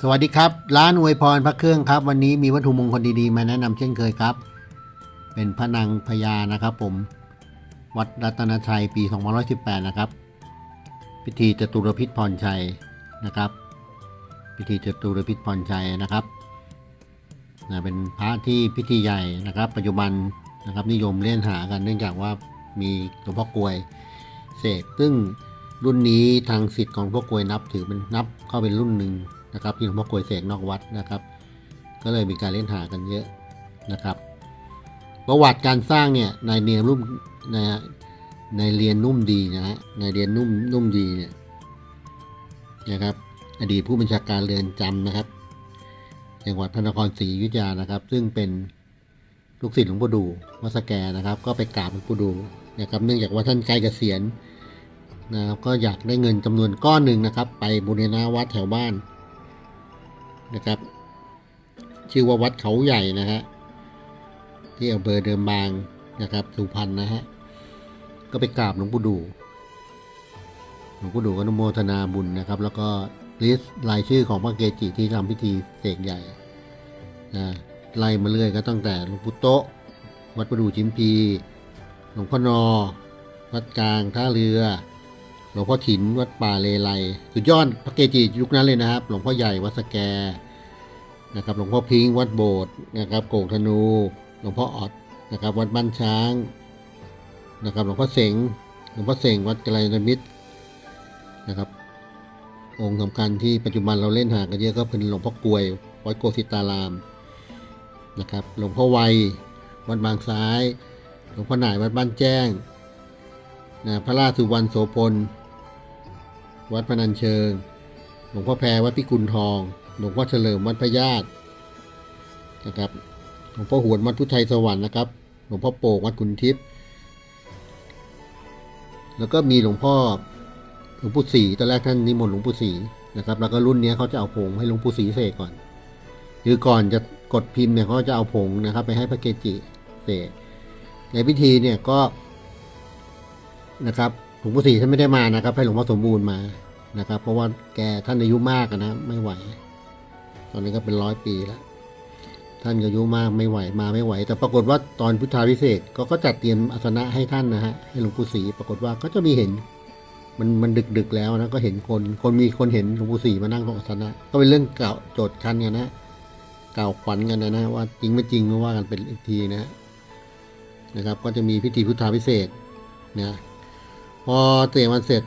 สวัสดีครับ ร้านอวยพรพระเครื่องครับ วันนี้มีวัตถุมงคลดีๆ มาแนะนำเช่นเคยครับ เป็นพระนางพญานะครับ ผมวัดรัตนชัยปี2518 นะครับ พิธีจตุรพิษพรชัยนะครับ พิธีจตุรพิษพรชัยนะครับนะเป็นพระที่พิธีใหญ่นะครับ ปัจจุบันนะครับนิยมเล่นหากันเนื่องจากว่ามีหลวงพ่อกลวยเสกซึ่งรุ่นนี้ทางสิทธิ์ของหลวงพ่อกลวยนับถือเป็นนับเข้าเป็นรุ่นหนึ่ง นะครับที่หลวงพ่อกลวยเสกนอกวัดนะครับ ก็เลยมีการเล่นหากันเยอะนะครับประวัติการสร้างเนี่ยในเนียรุ่มนายนายเรียนนุ่มดีนะฮะในเรียนนุ่มนุ่มดีเนี่ยนะครับ อดีตผู้บัญชาการเรือนจำนะครับจังหวัดพระนครศรีอยุธยานะครับ ซึ่งเป็นลูกศิษย์หลวงปู่ดูวัดสแกนะครับ ก็ไปกราบหลวงปู่ดูนะครับ เนื่องจากว่าท่านใกล้เกษียณนะครับก็อยากได้เงินจำนวนก้อนหนึ่งนะครับ ไปบูรณะวัดแถวบ้าน นะครับ ชื่อว่าวัดเขาใหญ่นะฮะที่อำเภอเดิมบางนะครับสุพรรณนะฮะก็ไปกราบหลวงปู่ดูหลวงปู่ดูก็นโมทนาบุญนะครับ แล้วก็ลิสต์รายชื่อของพระเกจิที่ทำพิธีเสกใหญ่นะไล่มาเรื่อยก็ตั้งแต่หลวงปู่โตะวัดประดู่ชิมพี หลวงพ่อนอ วัดกลางท่าเรือ ลวงพ่อถินวัดป่าเลไลสุดยอดพระเกจิยุคนั้นเลยนะครับ หลวงพ่อใหญ่วัดสแกนะครับ หลวงพ่อพิงค์วัดโบสถ์นะครับโกกธนู หลวงพ่อออดนะครับ วัดบ้านช้างนะครับ หลวงพ่อเสงหลวงพ่อเสงวัดกลายมิตรนะครับ องค์สำคัญที่ปัจจุบันเราเล่นหากันเยอะก็เป็นหลวงพ่อกลวยวัดโกสิตารามนะครับ หลวงพ่อไวยวัดบางซ้าย หลวงพ่อหน่ายวัดบ้านแจ้งนะพระราชสุวรรณโสพล วัดพนัญเชิง หลวงพ่อแพรวัดพิกุลทอง หลวงพ่อเฉลิมวัดพญาตนะครับ หลวงพ่อหวนวัดพุทธไทยสวรรค์นะครับ หลวงพ่อโป่งวัดขุนทิพย์ แล้วก็มีหลวงพ่อหลวงปู่ศรีตอนแรกท่านนิมนต์หลวงปู่ศรีนะครับ แล้วก็รุ่นนี้เขาจะเอาผงให้หลวงปู่ศรีเสกก่อน คือก่อนจะกดพิมพ์เนี่ยเขาจะเอาผงนะครับ ไปให้พระเกจิเสกในพิธีเนี่ยก็นะครับ วงปู่ศรีท่านไม่ได้มานะครับ ให้หลวงพ่อสมบูรณ์มานะครับ เพราะว่าแกท่านอายุมากนะไม่ไหว ตอนนี้ก็เป็นร้อยปีแล้วท่านก็อายุมากไม่ไหวมาไม่ไหว แต่ปรากฏว่าตอนพุทธาพิเศษก็ก็จัดเตรียมอาสนะให้ท่านนะฮะให้หลวงปู่ศรีปรากฏว่าก็จะมีเห็น มันมันดึกดึกแล้วนะก็เห็นคนคนมีคนเห็นหลวงปู่ศรีมานั่งตรงอาสนะ ก็เป็นเรื่องเก่าโจทย์คันกันนะเก่าขวัญกันนะนะว่าจริงไม่จริงก็ว่ากันเป็นอีกทีนะนะครับ ก็จะมีพิธีพุทธาพิเศษนะ พอเตรียมมันเสร็จ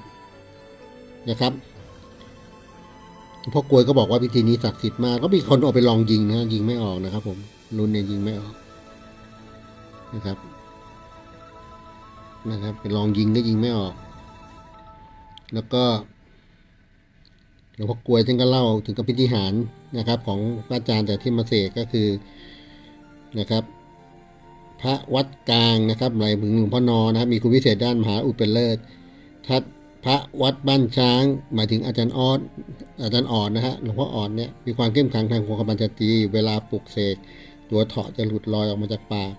นะครับพ่อกลวยก็บอกว่าพิธีนี้ศักดิ์สิทธิ์มากก็มีคนออกไปลองยิงนะยิงไม่ออกนะครับ ผมรุ่นเนี่ยยิงไม่ออกนะครับ นะครับ ไปลองยิงก็ยิงไม่ออก แล้วก็หลวงพ่อกลวยท่านก็เล่าถึงกับพิธีหารนะครับ ของพระอาจารย์แต่ที่มาเสกก็คือนะครับ พระวัดกลางนะครับหมายถึงหลวงพ่อนอนะครับ มีคุณวิเศษด้านมหาอุดเปเลิศทัดพระวัดบ้านช้าง หมายถึงอาจารย์ออดอาจารย์อ่อนนะฮะหลวงพ่ออ่อนเนี่ยมีความเข้มแข็งทางความบัญชตีเวลาปลุกเสกตัวเถาะจะหลุดลอยออกมาจากปาก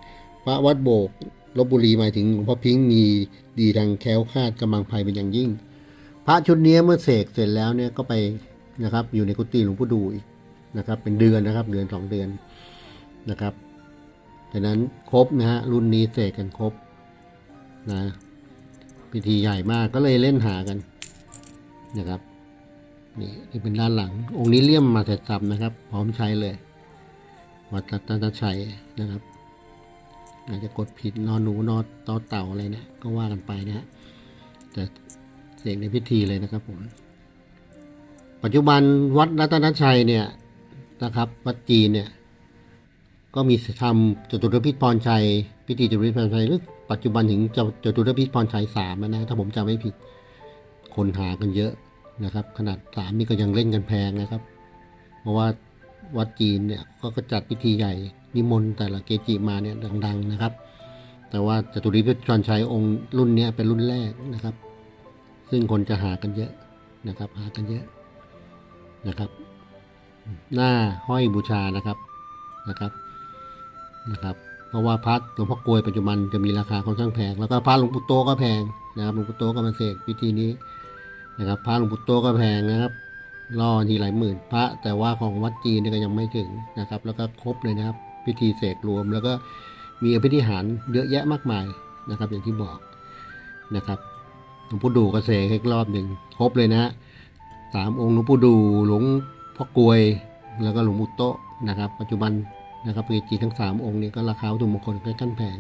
พระวัดโบกลบบุรีหมายถึงหลวงพ่อพิงค์มีดีทางแค้วคาดกำลังภัยเป็นอย่างยิ่ง พระชุดนี้เมื่อเสกเสร็จแล้วเนี่ยก็ไปนะครับอยู่ในกุฏิหลวงพ่อดูอีกนะครับ เป็นเดือนนะครับ เดือนสองเดือนนะครับ ดังนั้นครบนะฮะรุ่นนี้เสกกันครบนะพิธีใหญ่มากก็เลยเล่นหากันนะครับนี่นี่เป็นด้านหลัง องค์นี้เลี่ยมมาเสร็จสับนะครับ พร้อมใช้เลย วัดรัตนชัยนะครับอาจจะกดผิดนอนหนูนอนต่อเต่าอะไรเนี่ยก็ว่ากันไปนะฮะแต่เสกในพิธีเลยนะครับผม ปัจจุบันวัดรัตนชัยเนี่ยนะครับ วัดจีนเนี่ย ก็มีทำจตุรพิษพรชัย พิธีจตุรพิษพรชัยหรือปัจจุบันถึงจจตุรพิษพรชัยสามนะถ้าผมจำไม่ผิด คนหากันเยอะนะครับ ขนาดสามนี่ก็ยังเล่นกันแพงนะครับ เพราะว่าวัดจีนเนี่ยก็ก็จัดพิธีใหญ่นิมนต์แต่ละเกจิมาเนี่ยดังๆนะครับ แต่ว่าจตุรพิษพรชัยองค์รุ่นเนี้ยเป็นรุ่นแรกนะครับ ซึ่งคนจะหากันเยอะนะครับ หากันเยอะนะครับ หน้าห้อยบูชานะครับนะครับ นะครับเพราะว่าพระหลวงพ่อกลวยปัจจุบันจะมีราคาค่อนข้างแพงแล้วก็พระหลวงปู่โตก็แพงนะครับหลวงปู่โตก็มาเสกพิธีนี้นะครับพระหลวงปู่โตก็แพงนะครับล่อทีหลายหมื่นพระแต่ว่าของวัดจีนนี่ก็ยังไม่ถึงนะครับ แล้วก็ครบเลยนะครับ พิธีเสกรวม แล้วก็มีอภิธิหารเยอะแยะมากมายนะครับ อย่างที่บอกนะครับหลวงปู่ดูก็เสกอีกรอบหนึ่งครบเลยนะสามองค์หลวงปู่ดูหลวงพ่อกลวย แล้วก็หลวงปู่โตนะครับ ปัจจุบัน นะครับเกจิทั้งสามองค์นี้ก็ราคาวัตถุมงคลค่อนข้างแพง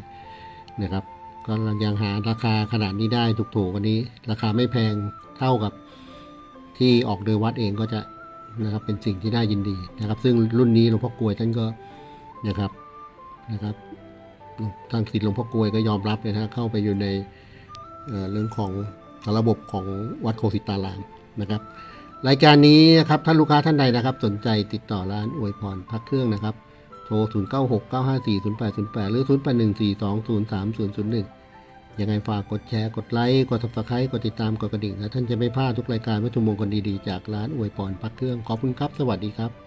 นะครับ ก็ยังหาราคาขนาดนี้ได้ถูกๆกันนี้ ราคาไม่แพงเท่ากับที่ออกโดยวัดเองก็จะนะครับเป็นสิ่งที่น่ายินดีนะครับ ซึ่งรุ่นนี้หลวงพ่อกลวยท่านก็นะครับนะครับทางศิษย์หลวงพ่อกลวยก็ยอมรับเลยนะเข้าไปอยู่ในเเรื่องของระบบของวัดโคสิตารามนะครับรายการนี้นะครับถ้านลูกค้าท่านใดนะครับ สนใจติดต่อร้านอวยพรพักเครื่องนะครับ ทร 0 9 6 9 5 4 0 8 0 8 หรือ 0 8 1 4 2 0 3 0 0 1 ยังไงฝากกดแชร์ กดไลค์ กด subscribe กดติดตาม กดกระดิ่ง และท่านจะไม่พลาดทุกรายการวัตถุมงคลดี ๆ จากร้านอวยพรพักเครื่อง ขอบคุณครับ สวัสดีครับ